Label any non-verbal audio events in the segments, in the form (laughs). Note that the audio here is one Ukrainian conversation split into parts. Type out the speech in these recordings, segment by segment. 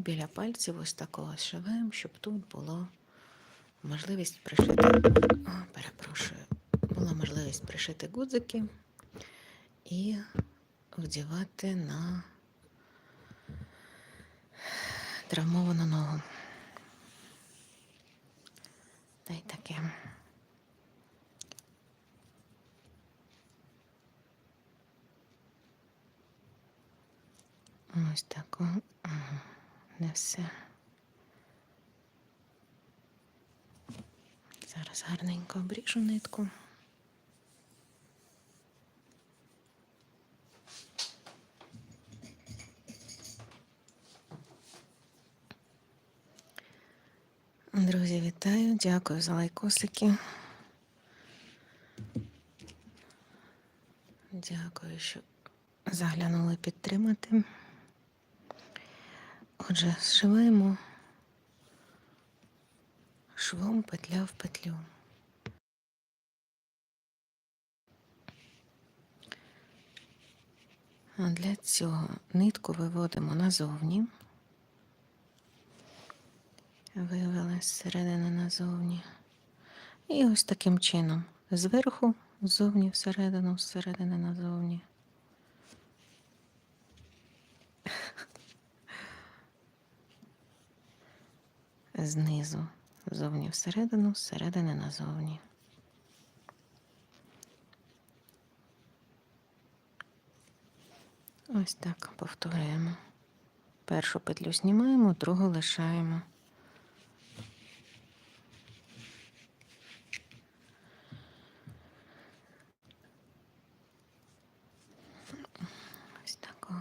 біля пальців ось такого шиваємо, щоб тут було можливість пришити. О, перепрошую, була можливість пришити гудзики і вдівати на травмовану ногу. Та й таке. Ось так. Ага, Не все. Зараз гарненько обріжу нитку. Друзі, вітаю, дякую за лайкосики. Дякую, що заглянули підтримати. Отже, зшиваємо швом петля в петлю. А для цього нитку виводимо назовні. Вивели зсередини назовні. І ось таким чином. Зверху, ззовні всередину, зсередини назовні. Знизу, ззовні всередину, зсередини назовні. Ось так повторюємо. Першу петлю знімаємо, другу лишаємо. Ось такого.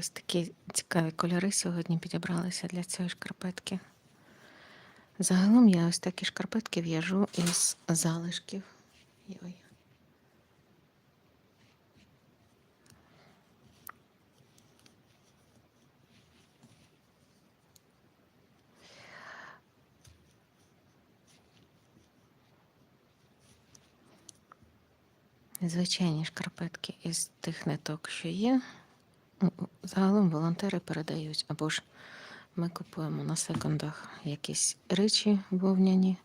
Якось такі цікаві кольори сьогодні підібралися для цієї шкарпетки. Загалом я ось такі шкарпетки в'яжу із залишків. Ой. Звичайні шкарпетки із тих ниток, що є. Загалом волонтери передають, або ж ми купуємо на секундах якісь речі вовняні,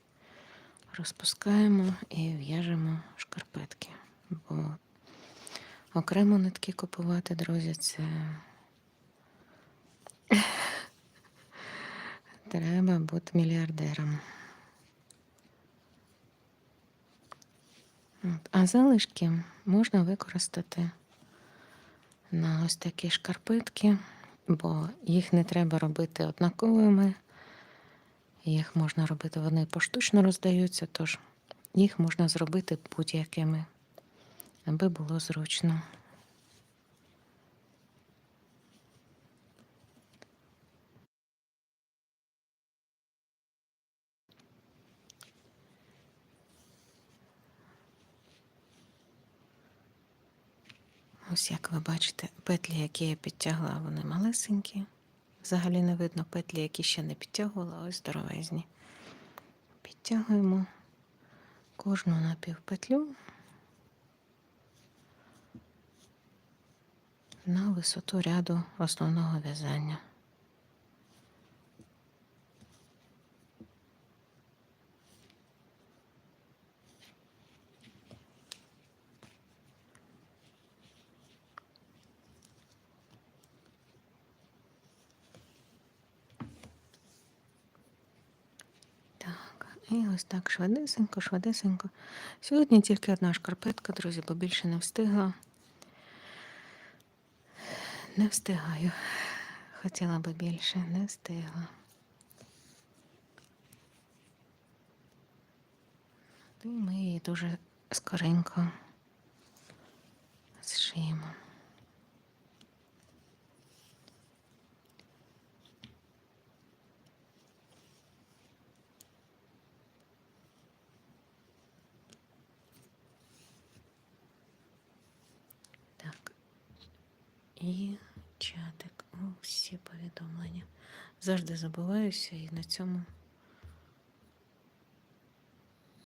розпускаємо і в'яжемо шкарпетки. Бо окремо нитки купувати, друзі, це (laughs) треба бути мільярдером. А залишки можна використати на ось такі шкарпетки, бо їх не треба робити однаковими. Їх можна робити, вони поштучно роздаються, тож їх можна зробити будь-якими, аби було зручно. Ось як ви бачите, петлі, які я підтягла, вони малесенькі. Взагалі не видно петлі, які ще не підтягувала, ось здоровезні. Підтягуємо кожну напівпетлю на висоту ряду основного в'язання. Так, і ось так швидесенько, швидесенько. Сьогодні тільки одна шкарпетка, друзі, бо більше не встигла. Не встигаю. Хотіла би більше, не встигла. І ми її дуже скоренько зшиємо. Так. І чатик. Усі повідомлення. Завжди забуваюся і на цьому